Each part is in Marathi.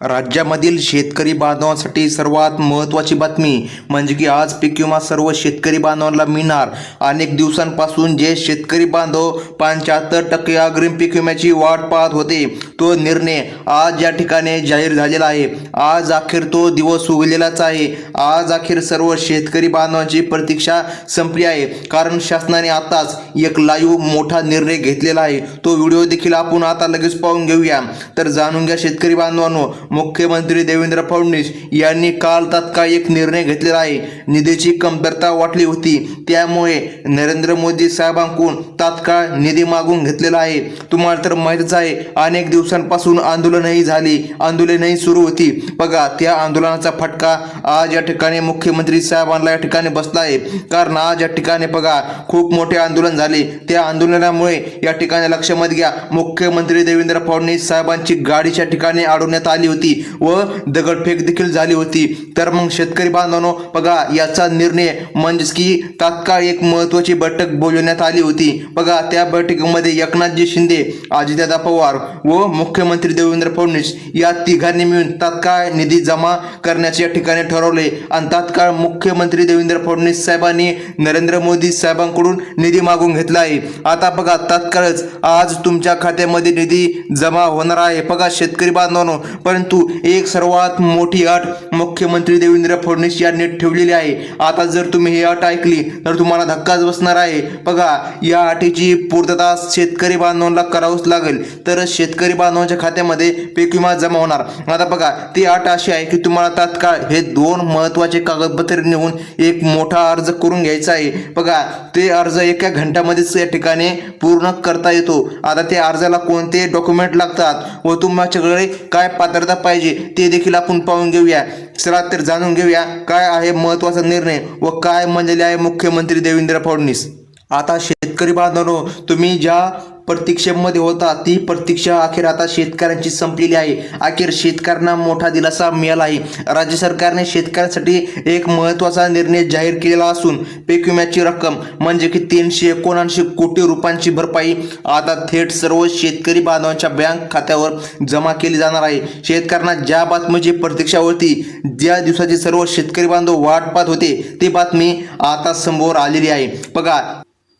राज्यामधील शेतकरी बांधवांसाठी सर्वात महत्त्वाची बातमी म्हणजे की आज पीक विमा सर्व शेतकरी बांधवांना मिळणार. अनेक दिवसांपासून जे शेतकरी बांधव पंच्याहत्तर टक्के अग्रिम पीक विम्याची वाट पाहत होते तो निर्णय आज या ठिकाणी जाहीर झालेला आहे. आज अखेर तो दिवस उगलेलाच आहे. आज अखेर सर्व शेतकरी बांधवांची प्रतीक्षा संपली आहे. कारण शासनाने आताच एक लाईव्ह मोठा निर्णय घेतलेला आहे. तो व्हिडिओ देखील आपण आता लगेच पाहून घेऊया. तर जाणून घ्या शेतकरी बांधवांनो मुख्यमंत्री देवेंद्र फडणवीस यांनी काल तात्काळ एक निर्णय घेतलेला आहे. निधीची कमतरता वाटली होती. त्यामुळे नरेंद्र मोदी साहेबांकडून तात्काळ निधी मागून घेतलेला आहे. तुम्हाला तर माहीतच आहे अनेक दिवसांपासून आंदोलनही झाली. आंदोलनही सुरू होती. बघा त्या आंदोलनाचा फटका आज या ठिकाणी मुख्यमंत्री साहेबांना या ठिकाणी बसला आहे. कारण आज या ठिकाणी बघा खूप मोठे आंदोलन झाले. त्या आंदोलनामुळे या ठिकाणी लक्षामध्ये घ्या मुख्यमंत्री देवेंद्र फडणवीस साहेबांची गाडीच्या ठिकाणी अडवण्यात आली होती. व दगडफेक देखील झाली होती. तर मग शेतकरी बांधवांनो बघा याचा निर्णय म्हणजेच की तात्काळ एक महत्वाची बैठक बोलवण्यात आली होती. बघा त्या बैठकीमध्ये एकनाथजी शिंदे अजितदादा पवार व मुख्यमंत्री देवेंद्र फडणवीस या तिघांनी मिळून तात्काळ निधी जमा करण्याचे या ठिकाणी ठरवले. आणि तात्काळ मुख्यमंत्री देवेंद्र फडणवीस साहेबांनी नरेंद्र मोदी साहेबांकडून निधी मागून घेतला आहे. आता बघा तात्काळच आज तुमच्या खात्यामध्ये निधी जमा होणार आहे. बघा शेतकरी बांधवांनो परंतु एक सर्वात मोठी अट मुख्यमंत्री देवेंद्र फडणवीस यांनी ठेवलेली आहे. आता जर तुम्ही ही अट ऐकली तर तुम्हाला धक्काच बसणार आहे. बघा या अटीची पूर्तता शेतकरी बांधवांना करावंच लागेल. तर शेतकरी बांधवांच्या खात्यामध्ये पीक विमा जमा होणार. आता बघा ती अट अशी आहे की तुम्हाला तात्काळ हे दोन महत्त्वाचे कागदपत्रे नेऊन एक मोठा अर्ज करून घ्यायचा आहे. बघा ते अर्ज एका घंट्यामध्येच या ठिकाणी पूर्ण करता येतो. आता त्या अर्जाला कोणते डॉक्युमेंट लागतात व तुमच्याकडे काय पात्रता पाहिजे ते देखील आपण पाहून घेऊया. चला तर जाणून घेऊया काय आहे महत्त्वाचा निर्णय व काय म्हणलेले आहे मुख्यमंत्री देवेंद्र फडणवीस? आता शेतकरी बांधवांनो तुम्ही ज्या प्रतीक्षेमध्ये होता. ती प्रतीक्षा अखेर आता शेतकऱ्यांची संपलेली आहे. अखेर शेतकऱ्यांना मोठा दिलासा मिळाला आहे राज्य सरकारने शेतकऱ्यांसाठी एक महत्त्वाचा निर्णय जाहीर केलेला असून पीक विम्याची रक्कम म्हणजे की तीनशे एकोणऐंशी कोटी रुपयांची भरपाई आता थेट सर्व शेतकरी बांधवांच्या बँक खात्यावर जमा केली जाणार आहे. शेतकऱ्यांना ज्या बातमीची प्रतीक्षा होती ज्या दिवसाची सर्व शेतकरी बांधव वाट पाहत होते ती बातमी आता समोर आलेली आहे. बघा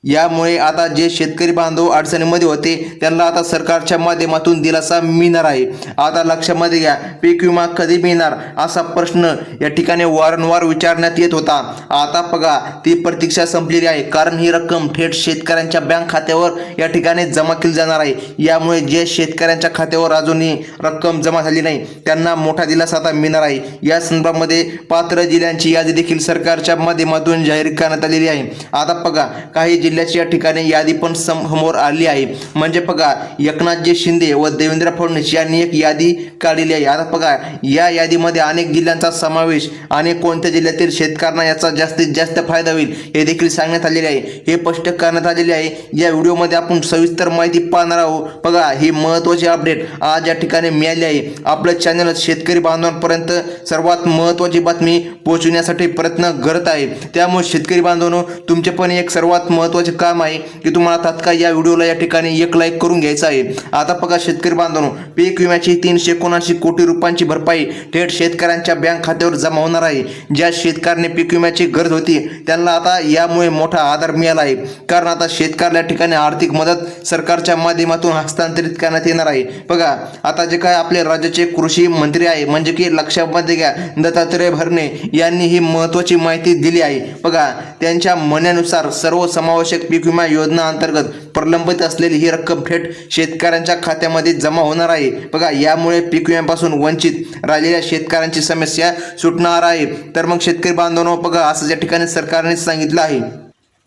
यामुळे आता जे शेतकरी बांधव अडचणीमध्ये होते त्यांना आता सरकारच्या माध्यमातून दिलासा मिळणार आहे. आता लक्षामध्ये घ्या पीक विमा कधी मिळणार असा प्रश्न या ठिकाणी वारंवार विचारण्यात येत होता. आता बघा ती प्रतीक्षा संपलेली आहे. कारण ही रक्कम थेट शेतकऱ्यांच्या बँक खात्यावर या ठिकाणी जमा केली जाणार आहे. यामुळे जे शेतकऱ्यांच्या खात्यावर अजूनही रक्कम जमा झाली नाही त्यांना मोठा दिलासा आता मिळणार आहे. या संदर्भामध्ये पात्र जिल्ह्यांची यादी देखील सरकारच्या माध्यमातून जाहीर करण्यात आलेली आहे. आता बघा काही जिल्ह्याची या ठिकाणी यादी पण समोर आली आहे. म्हणजे बघा एकनाथजी शिंदे व देवेंद्र फडणवीस यांनी एक यादी काढलेली आहे. आता बघा या यादीमध्ये अनेक जिल्ह्यांचा समावेश आणि कोणत्या जिल्ह्यातील शेतकऱ्यांना याचा जास्तीत जास्त फायदा होईल हे देखील सांगण्यात आलेले आहे. हे स्पष्ट करण्यात आलेले आहे. या व्हिडिओमध्ये आपण सविस्तर माहिती पाहणार आहोत. बघा ही महत्त्वाची अपडेट आज या ठिकाणी मिळाली आहे. आपलं चॅनल शेतकरी बांधवांपर्यंत सर्वात महत्त्वाची बातमी पोहोचवण्यासाठी प्रयत्न करत आहे. त्यामुळे शेतकरी बांधवांनो तुमचे पण एक सर्वात महत्त्वाचे काम आहे की तुम्हाला तात्काळ या व्हिडिओला या ठिकाणी एक लाईक करून घ्यायचा आहे. आता बघा शेतकरी बांधवांनो पीक विम्याची तीनशे एकोणऐंशी कोटी रुपयांची भरपाई थेट शेतकऱ्यांच्या बँक खात्यावर जमा होणार आहे. ज्या शेतकऱ्याने पीक विम्याची गरज होती त्यांना आता यामुळे मोठा आधार मिळाला आहे. कारण आता शेतकऱ्याला ठिकाणी आर्थिक मदत सरकारच्या माध्यमातून हस्तांतरित करण्यात येणार आहे. बघा आता जे काय आपले राज्याचे कृषी मंत्री आहे म्हणजे की लक्षामध्ये घ्या दत्तात्रय भरणे यांनी ही महत्त्वाची माहिती दिली आहे. बघा त्यांच्या म्हणण्यानुसार सर्व समावेशक पीक विमा योजना अंतर्गत प्रलंबित असलेली ही रक्कम थेट शेतकऱ्यांच्या खात्यामध्ये जमा होणार आहे. बघा यामुळे पीक विम्यापासून वंचित राहिलेल्या शेतकऱ्यांची समस्या सुटणार आहे. तर मग शेतकरी बांधवांनो बघा असं या ठिकाणी सरकारने सांगितलं आहे.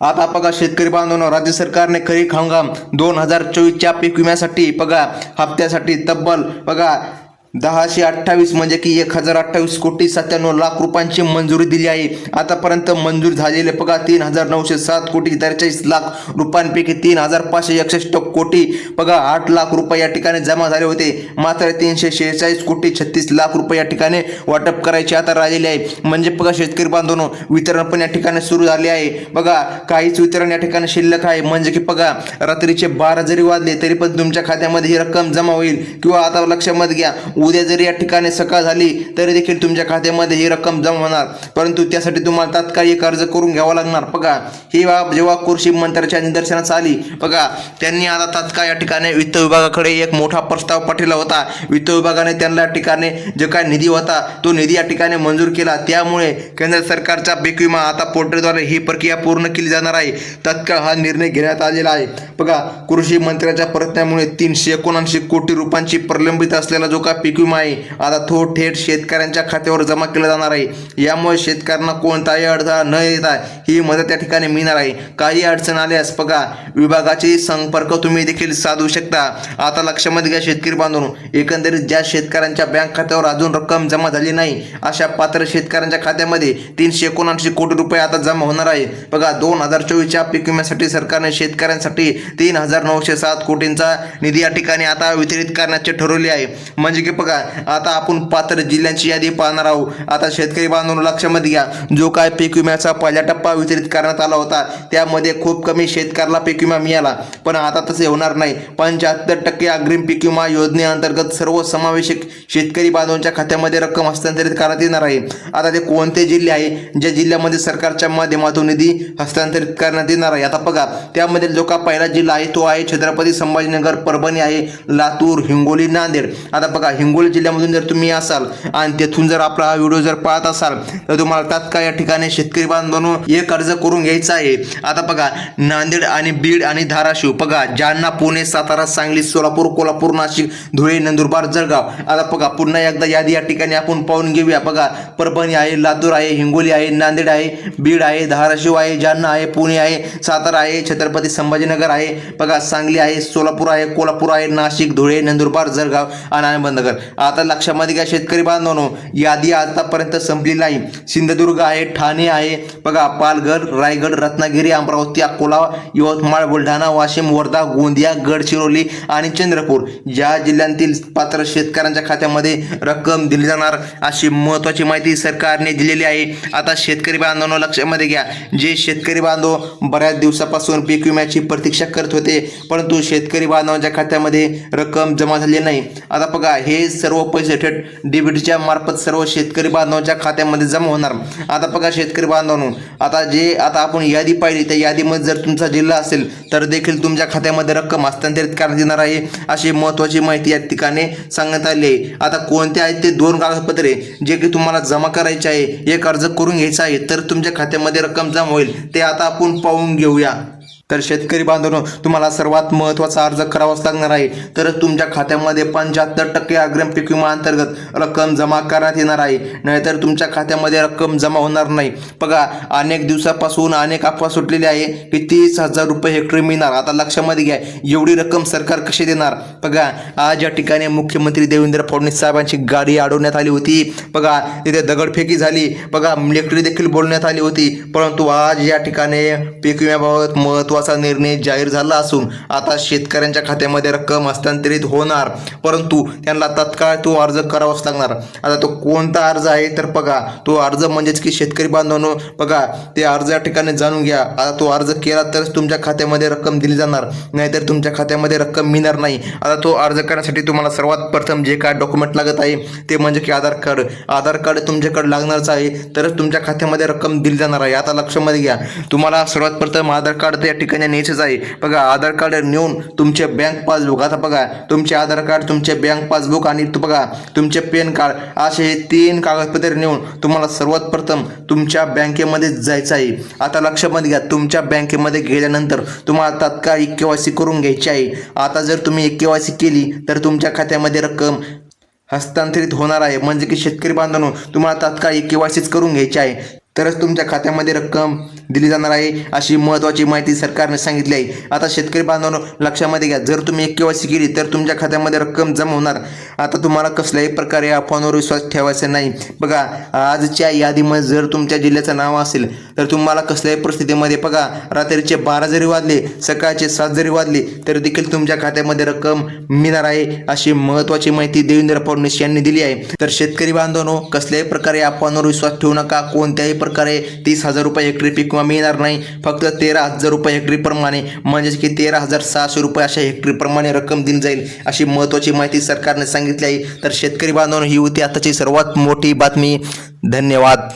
आता बघा शेतकरी बांधवांनो राज्य सरकारने खरीप हंगाम दोन हजार चोवीसच्या पीक विम्यासाठी बघा हप्त्यासाठी तब्बल बघा दहाशे अठ्ठावीस म्हणजे की एक हजार अठ्ठावीस कोटी सत्त्याण्णव लाख रुपयांची मंजुरी दिली आहे. आतापर्यंत मंजूर झालेले पगार तीन हजार नऊशे सात कोटी त्रेचाळीस लाख रुपयांपैकी तीन हजार पाचशे एकसष्ट कोटी बघा आठ लाख रुपये या ठिकाणी जमा झाले होते. मात्र तीनशे शेहेचाळीस कोटी छत्तीस लाख रुपये या ठिकाणी वाटप करायचे आता राहिलेले आहे. म्हणजे बघा शेतकरी बांधवनो वितरण पण या ठिकाणी सुरू झाले आहे. बघा काहीच वितरण या ठिकाणी शिल्लक आहे. म्हणजे की बघा रात्रीचे बारा जरी वाजले तरी पण तुमच्या खात्यामध्ये ही रक्कम जमा होईल. किंवा आता लक्षामध्ये घ्या उद्या जरी या ठिकाणी सकाळ झाली तरी देखील तुमच्या खात्यामध्ये ही रक्कम जमा होणार. परंतु त्यासाठी तुम्हाला तात्काळ एक अर्ज करून घ्यावा लागणार. बघा ही बाब जेव्हा कृषी मंत्र्याच्या निदर्शनास आली बघा त्यांनी आता तात्काळ या ठिकाणी वित्त विभागाकडे एक मोठा प्रस्ताव पाठवला होता. वित्त विभागाने त्यांना या ठिकाणी जो काय निधी होता तो निधी या ठिकाणी मंजूर केला. त्यामुळे केंद्र सरकारचा पीक विमा आता पोर्टलद्वारे ही प्रक्रिया पूर्ण केली जाणार आहे. तत्काळ हा निर्णय घेण्यात आलेला आहे. बघा कृषी मंत्र्याच्या प्रयत्नामुळे तीनशे एकोणऐंशी कोटी रुपयांची प्रलंबित असलेला जो काय पीक विमा आहे आता तो थेट शेतकऱ्यांच्या खात्यावर जमा केला जाणार आहे. यामुळे शेतकऱ्यांना कोणताही अडथळा न येता ही मदत त्या ठिकाणी मिळणार आहे. काही अडचण आल्यास बघा विभागाचे संपर्क तुम्ही देखील साधू शकता. आता लक्षामध्ये घ्या शेतकरी बांधून एकंदरीत ज्या शेतकऱ्यांच्या बँक खात्यावर अजून रक्कम जमा झाली नाही अशा पात्र शेतकऱ्यांच्या खात्यामध्ये तीनशे एकोणऐंशी कोटी रुपये आता जमा होणार आहे बघा दोन हजार चोवीसच्या पीक विम्यासाठी सरकारने शेतकऱ्यांसाठी तीन हजार नऊशे सात कोटींचा निधी या ठिकाणी आता वितरित करण्याचे ठरवले आहे. म्हणजे की बघा आता आपण पात्र जिल्ह्यांची यादी पाहणार आहोत. आता शेतकरी बांधून लक्षामध्ये घ्या. जो काय पीक विम्याचा पहिला टप्पा वितरित करण्यात आला होता त्यामध्ये खूप कमी शेतकऱ्याला पीक विमा मिळाला. पण आता तसे होणार नाही. पंच्याहत्तर टक्के अग्रिम पीक विमा योजनेअंतर्गत सर्व समावेशक शेतकरी बांधवांच्या खात्यामध्ये रक्कम हस्तांतरित करण्यात येणार आहे. आता ते कोणते जिल्हे आहे? ज्या जिल्ह्यामध्ये सरकारच्या माध्यमातून निधी हस्तांतरित करण्यात येणार आहे? आता बघा त्यामध्ये जो का पहिला जिल्हा आहे तो आहे छत्रपती संभाजीनगर परभणी आहे लातूर हिंगोली नांदेड. आता बघा हिंगोली जिल्ह्यामधून जर तुम्ही असाल आणि तेथून जर आपला हा व्हिडिओ जर पाहत असाल तर तुम्हाला तात्काळ या ठिकाणी शेतकरी बांधवांनो एक अर्ज करून घ्यायचा आहे. आता बघा नांदेड आणि बीड आणि धाराशिव बघा जालना पुणे सातारा सांगली सोलापूर कोल्हापूर नाशिक धुळे नंदुरबार जळगाव. आता बघा पुन्हा एकदा यादी या ठिकाणी आपण पाहून घेऊया. बघा परभणी आहे लातूर आहे हिंगोली आहे नांदेड आहे बीड आहे धाराशिव आहे जालना आहे पुणे आहे सातारा आहे छत्रपती संभाजीनगर आहे. बघा सांगली आहे सोलापूर आहे कोल्हापूर आहे नाशिक धुळे नंदुरबार जळगाव आणि अहमदनगर आता लक्षामध्ये घ्या शेतकरी बांधवांनो यादी आतापर्यंत संपली नाही. सिंधुदुर्ग आहे ठाणे आहे. बघा पालघर रायगड रत्नागिरी अमरावती अकोला यवतमाळ बुलढाणा वाशिम वर्धा गोंदिया गडचिरोली आणि चंद्रपूर. या जिल्ह्यांतील पात्र शेतकऱ्यांच्या खात्यामध्ये रक्कम दिली जाणार अशी महत्त्वाची माहिती सरकारने दिलेली आहे. आता शेतकरी बांधवांनो लक्षामध्ये घ्या. जे शेतकरी बांधव बऱ्याच दिवसापासून पीक विम्याची प्रतीक्षा करत होते परंतु शेतकरी बांधवांच्या खात्यामध्ये रक्कम जमा झाली नाही. आता बघा हे सर्व पैसे थेट डीबीटीच्या मार्फत सर्व शेतकरी बांधवांच्या खात्यामध्ये जमा होणार. आता बघा शेतकरी बांधवांनो आता जे आता आपण यादी पाहिली त्या यादीमध्ये जर तुमचा जिल्हा असेल तर देखील तुमच्या खात्यामध्ये रक्कम हस्तांतरित करण्यात येणार आहे. अशी महत्त्वाची माहिती या ठिकाणी सांगण्यात आली आहे. आता कोणते आहेत ते दोन कागदपत्रे जे की तुम्हाला जमा करायचे आहे एक अर्ज करून घ्यायचा आहे तर तुमच्या खात्यामध्ये रक्कम जमा होईल. ते आता आपण पाहून घेऊया. तर शेतकरी बांधवांनो तुम्हाला सर्वात महत्त्वाचा अर्ज करावाच लागणार आहे. तरच तुमच्या खात्यामध्ये पंच्याहत्तर टक्के अग्रिम पीक विमा अंतर्गत रक्कम जमा करण्यात येणार आहे. नाहीतर तुमच्या खात्यामध्ये रक्कम जमा होणार नाही. बघा अनेक दिवसापासून अनेक अफवा सुटलेली आहे की तीस हजार रुपये हेक्टरी मिळणार. आता लक्षामध्ये घ्या एवढी रक्कम सरकार कशी देणार? बघा आज या ठिकाणी मुख्यमंत्री देवेंद्र फडणवीस साहेबांची गाडी अडवण्यात आली होती. बघा तिथे दगडफेकी झाली. बघा लेकडी देखील बोलण्यात आली होती. परंतु आज या ठिकाणी पीक विम्याबाबत महत्त्व महत्त्वाचा निर्णय जाहीर झाला असून आता शेतकऱ्यांच्या खात्यामध्ये रक्कम हस्तांतरित होणार परंतु त्यांना तत्काळ तो अर्ज करावाच लागणार. आता तो कोणता अर्ज आहे तर बघा तो अर्ज म्हणजेच की शेतकरी बांधवांनो बघा ते अर्ज या ठिकाणी जाणून घ्या. आता तो अर्ज केला तरच तुमच्या खात्यामध्ये रक्कम दिली जाणार नाहीतर तुमच्या खात्यामध्ये रक्कम मिळणार नाही. आता तो अर्ज करण्यासाठी तुम्हाला सर्वात प्रथम जे काय डॉक्युमेंट लागत आहे ते म्हणजे की आधार कार्ड. आधार कार्ड तुमच्याकडे लागणारच आहे तरच तुमच्या खात्यामध्ये रक्कम दिली जाणार आहे. आता लक्षामध्ये घ्या. तुम्हाला सर्वात प्रथम आधार कार्ड त्या ठिकाणी न्यायचंच आहे. बघा आधार कार्ड नेऊन तुमचे बँक पासबुक आता बघा तुमचे आधार कार्ड तुमचे बँक पासबुक आणि बघा तुमचे पॅन कार्ड असे हे तीन कागदपत्रे नेऊन तुम्हाला सर्वात प्रथम तुमच्या बँकेमध्ये जायचं आहे. आता लक्षामध्ये घ्या तुमच्या बँकेमध्ये गेल्यानंतर तुम्हाला तात्काळ एक वाय सी करून घ्यायची आहे. आता जर तुम्ही एक केवायसी सी केली तर तुमच्या खात्यामध्ये रक्कम हस्तांतरित होणार आहे. म्हणजे की शेतकरी बांधवांनो तुम्हाला तात्काळ एक केवायसीच करून घ्यायची आहे. तरच तुमच्या खात्यामध्ये रक्कम दिली जाणार आहे अशी महत्त्वाची माहिती सरकारने सांगितली आहे. आता शेतकरी बांधवांनो लक्षामध्ये घ्या. जर तुम्ही एक केवायसी केली तर तुमच्या खात्यामध्ये रक्कम जमा होणार. आता तुम्हाला कसल्याही प्रकारे अफवांवर विश्वास ठेवायचा नाही. बघा आजच्या यादीमध्ये जर तुमच्या जिल्ह्याचं नाव असेल तर तुम्हाला कसल्याही परिस्थितीमध्ये बघा रात्रीचे बारा जरी वाजले सकाळचे सात जरी वाजले तरी देखील तुमच्या खात्यामध्ये रक्कम मिळणार आहे अशी महत्त्वाची माहिती देवेंद्र फडणवीस यांनी दिली आहे. तर शेतकरी बांधवांनो कसल्याही प्रकारे अफवांवर विश्वास ठेवू नका. कोणत्याही प्रकारे तीस हजार रुपये हेक्टरी पीक विमा मिळणार नाही. फक्त तेरा हजार रुपये हेक्टरीप्रमाणे म्हणजेच की तेरा हजार सहाशे रुपये अशा हेक्टरीप्रमाणे रक्कम दिली जाईल. अशी महत्त्वाची माहिती सरकारने सांगितली आहे. तर शेतकरी बांधवांनो ही होती आताची सर्वात मोठी बातमी. धन्यवाद.